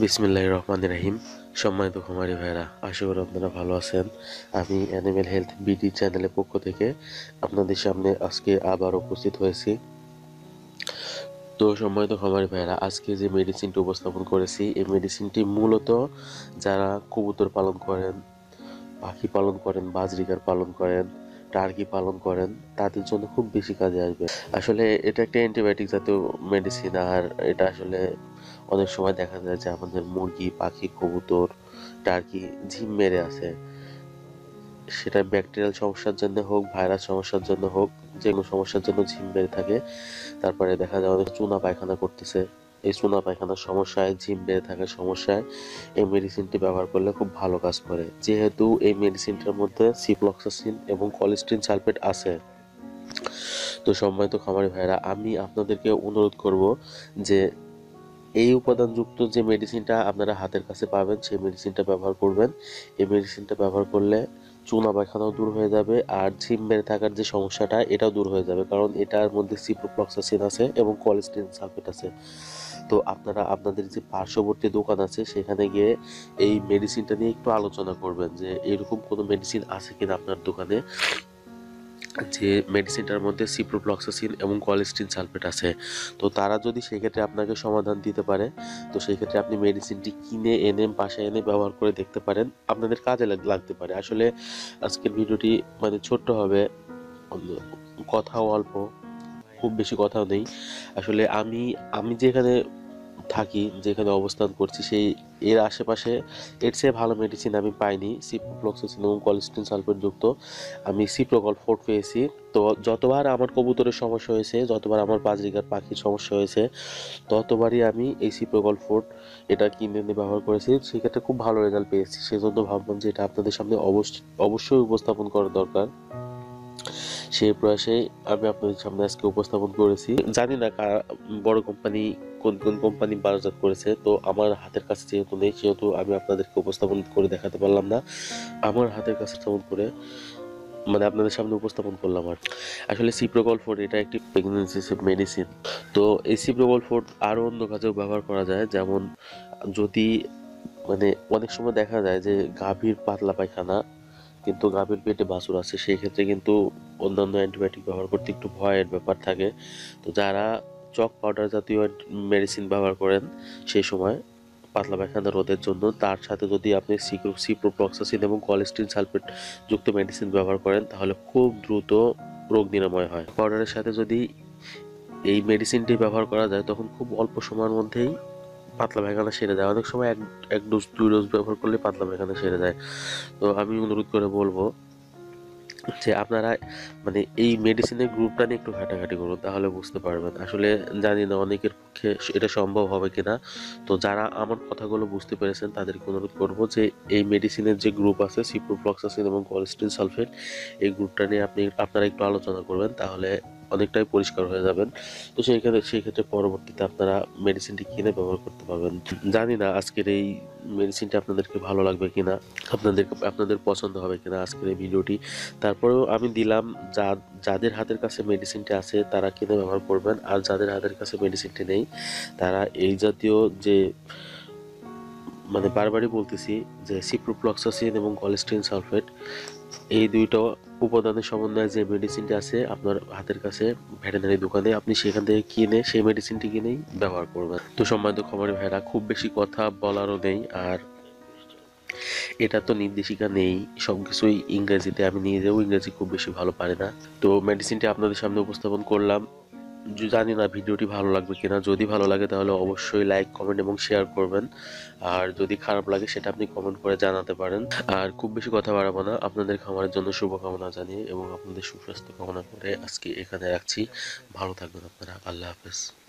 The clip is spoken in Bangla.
বিসমিল্লাহ রহমান রাহিম। সম্মানিত কুমারী ভাইরা আশা করি আপনারা ভালো আছেন। আমি অ্যানিমেল হেলথ বিডি চ্যানেলের পক্ষ থেকে আপনাদের সামনে আজকে আবার উপস্থিত হয়েছি। তো সম্মানিত খামারি ভাইরা আজকে যে মেডিসিনটি উপস্থাপন করেছি, এই মেডিসিনটি মূলত যারা কবুতর পালন করেন, পাখি পালন করেন, বাজরিকার পালন করেন টার্কি পালন করেন, তাদের জন্য খুব বেশি কাজে আসবে। আসলে এটা একটা অ্যান্টিবায়োটিক জাতীয় মেডিসিন আর এটা আসলে অনেক সময় দেখা যায় যে আমাদের মুরগি, পাখি, কবুতর টার্কি ঝিম মেরে আছে সেটা ব্যাকটেরিয়াল সমস্যার জন্য হোক ভাইরাস সমস্যার জন্য হোক, যে কোনো সমস্যার জন্য ঝিম মেরে থাকে। তারপরে দেখা যায় অনেক চুনা পায়খানা করতেছে। এই চুনা পায়খানার সমস্যায়, ঝিম বেড়ে থাকার সমস্যায় এই মেডিসিনটি ব্যবহার করলে খুব ভালো কাজ করে। যেহেতু এই মেডিসিনটার মধ্যে সিপ্লক্সাসিন এবং কলিস্ট্রিন সালফেট আছে। তো সম্মানিত খামারি ভাইরা আমি আপনাদেরকে অনুরোধ করব যে এই উপাদানযুক্ত যে মেডিসিনটা আপনারা হাতের কাছে পাবেন, সেই মেডিসিনটা ব্যবহার করবেন। এই মেডিসিনটা ব্যবহার করলে চুনা পায়খানাও দূর হয়ে যাবে আর ঝিম বেড়ে থাকার যে সমস্যাটা, এটাও দূর হয়ে যাবে। কারণ এটার মধ্যে সিপ্রোপ্লক্সাসিন আছে এবং কলেস্ট্রিন সালফেট আছে। তো আপনারা, আপনাদের যে পার্শ্ববর্তী দোকান আছে, সেখানে গিয়ে এই মেডিসিনটা নিয়ে একটু আলোচনা করবেন যে এরকম কোনো মেডিসিন আছে কিনা আপনার দোকানে। যে মেডিসিনটার মধ্যে সিপ্রোপ্লক্সাসিন এবং কলেস্ট্রিন সালফেট আছে। তো তারা যদি সেক্ষেত্রে আপনাকে সমাধান দিতে পারে, তো সেই ক্ষেত্রে আপনি মেডিসিনটি কিনে এনে বাসায় এনে ব্যবহার করে দেখতে পারেন। আপনাদের কাজে লাগ- লাগতে পারে। আসলে আজকের ভিডিওটি মানে ছোট্ট হবে কথাও অল্প, খুব বেশি কথাও নেই। আসলে আমি আমি যেখানে থাকি, যেখানে অবস্থান করছি, সেই এর আশেপাশে এর চেয়ে ভালো মেডিসিন আমি পাইনি। সিপ্রোফ্লক্সাসিন এবং সালফেট যুক্ত। আমি সিপ্রোকল ফোর্ট পেয়েছি। তো যতবার আমার কবুতরের সমস্যা হয়েছে, যতবার আমার বাজরিকার পাখির সমস্যা হয়েছে, ততবারই আমি এই সিপ্রোকল ফোর্ট এটা কিনে এনে ব্যবহার করেছি। সেক্ষেত্রে খুব ভালো রেজাল্ট পেয়েছি। সেজন্য ভাবলাম যে এটা আপনাদের সামনে অবশ্যই অবশ্যই উপস্থাপন করা দরকার। সেই প্রয়াসে আমি আপনাদের সামনে আজকে উপস্থাপন করেছি। জানি না কারা- বড় কোম্পানি কোন কোন কোম্পানি বাজারজাত করেছে, তো আমার হাতের কাছে যেহেতু নেই, সেহেতু আমি আপনাদেরকে উপস্থাপন করে দেখাতে পারলাম না। আমার হাতের কাছে তেমন করে মানে আপনাদের সামনে উপস্থাপন করলাম আর আসলে সিপ্রোকল ফোর্ড এটা একটি প্রেগনেন্সি মেডিসিন তো এই সিপ্রোকল ফোর্ড আরও অন্য কাজেও ব্যবহার করা যায়, যেমন যদি মানে অনেক সময় দেখা যায় যে গাভীর পাতলা পায়খানা, কিন্তু গাভীর পেটে বাছুর আছে, সেই ক্ষেত্রে কিন্তু অন্যান্য অ্যান্টিবায়োটিক ব্যবহার করতে একটু ভয়ের ব্যাপার থাকে। তো যারা চক পাউডার জাতীয় মেডিসিন ব্যবহার করেন সেই সময় পাতলা পায়খানা রোধের জন্য, তার সাথে যদি আপনি সিক্রো সিপ্রোপ্লক্সাসিন এবং কলেস্ট্রিন সালফেট যুক্ত মেডিসিন ব্যবহার করেন, তাহলে খুব দ্রুত রোগ নিরাময় হয়। পাউডারের সাথে যদি এই মেডিসিনটি ব্যবহার করা যায়, তখন খুব অল্প সময়ের মধ্যেই পাতলা পায়খানা সেরে যায়। অনেক সময় এক এক ডোজ দুই ডোজ ব্যবহার করলে পাতলা পায়খানা সেরে যায়। তো আমি অনুরোধ করে বলব যে আপনারা মানে এই মেডিসিনের গ্রুপটা নিয়ে একটু ঘাটাঘাটি করুন, তাহলে বুঝতে পারবেন। আসলে জানি না অনেকের পক্ষে এটা সম্ভব হবে কিনা। তো যারা আমার কথাগুলো বুঝতে পেরেছেন, তাদেরকে অনুরোধ করব যে এই মেডিসিনের যে গ্রুপ আছে সিপ্রোফ্লক্সাসিন এবং কলেস্ট্রিন সালফেট এই গ্রুপটা নিয়ে আপনি, আপনারা একটু আলোচনা করবেন, তাহলে অনেকটাই পরিষ্কার হয়ে যাবেন। তো সেই ক্ষেত্রে সেই ক্ষেত্রে পরবর্তীতে আপনারা মেডিসিনটি কিনে ব্যবহার করতে পারবেন। জানি না আজকের এই মেডিসিনটা আপনাদেরকে ভালো লাগবে কিনা, আপনাদের আপনাদের পছন্দ হবে কিনা আজকের এই ভিডিওটি তারপরেও আমি দিলাম যা, যাদের হাতের কাছে মেডিসিনটি আছে, তারা কিনে ব্যবহার করবেন। আর যাদের হাতের কাছে মেডিসিনটি নেই, তারা এই জাতীয় যে মানে বারবারই বলতেছি যে সিপ্রোফ্লক্সাসিন এবং কলেস্ট্রিন সালফেট এই দুইটা উপাদানের সমন্বয়ে যে মেডিসিনটি আছে আপনার হাতের কাছে, ভেটেনারি দোকানে, আপনি সেখান থেকে কিনে সেই মেডিসিনটি কিনেই ব্যবহার করবেন। তো সম্মানিত খবরের ভাইরা, খুব বেশি কথা বলারও নেই আর এটা তো নির্দেশিকা নেই সব কিছুই ইংরেজিতে, আমি নিজেও ইংরেজি খুব বেশি ভালো পারি না। তো মেডিসিনটি আপনাদের সামনে উপস্থাপন করলাম। জানি না ভিডিওটি ভালো লাগবে কিনা। যদি ভালো লাগে তাহলে অবশ্যই লাইক কমেন্ট এবং শেয়ার করবেন। আর যদি খারাপ লাগে সেটা আপনি কমেন্ট করে জানাতে পারেন। আর খুব বেশি কথা বাড়াবো না। আপনাদের খামারের জন্য শুভকামনা জানিয়ে এবং আপনাদের সুস্বাস্থ্য কামনা করে আজকে এখানে রাখছি। ভালো থাকবেন আপনারা। আল্লাহ হাফেজ।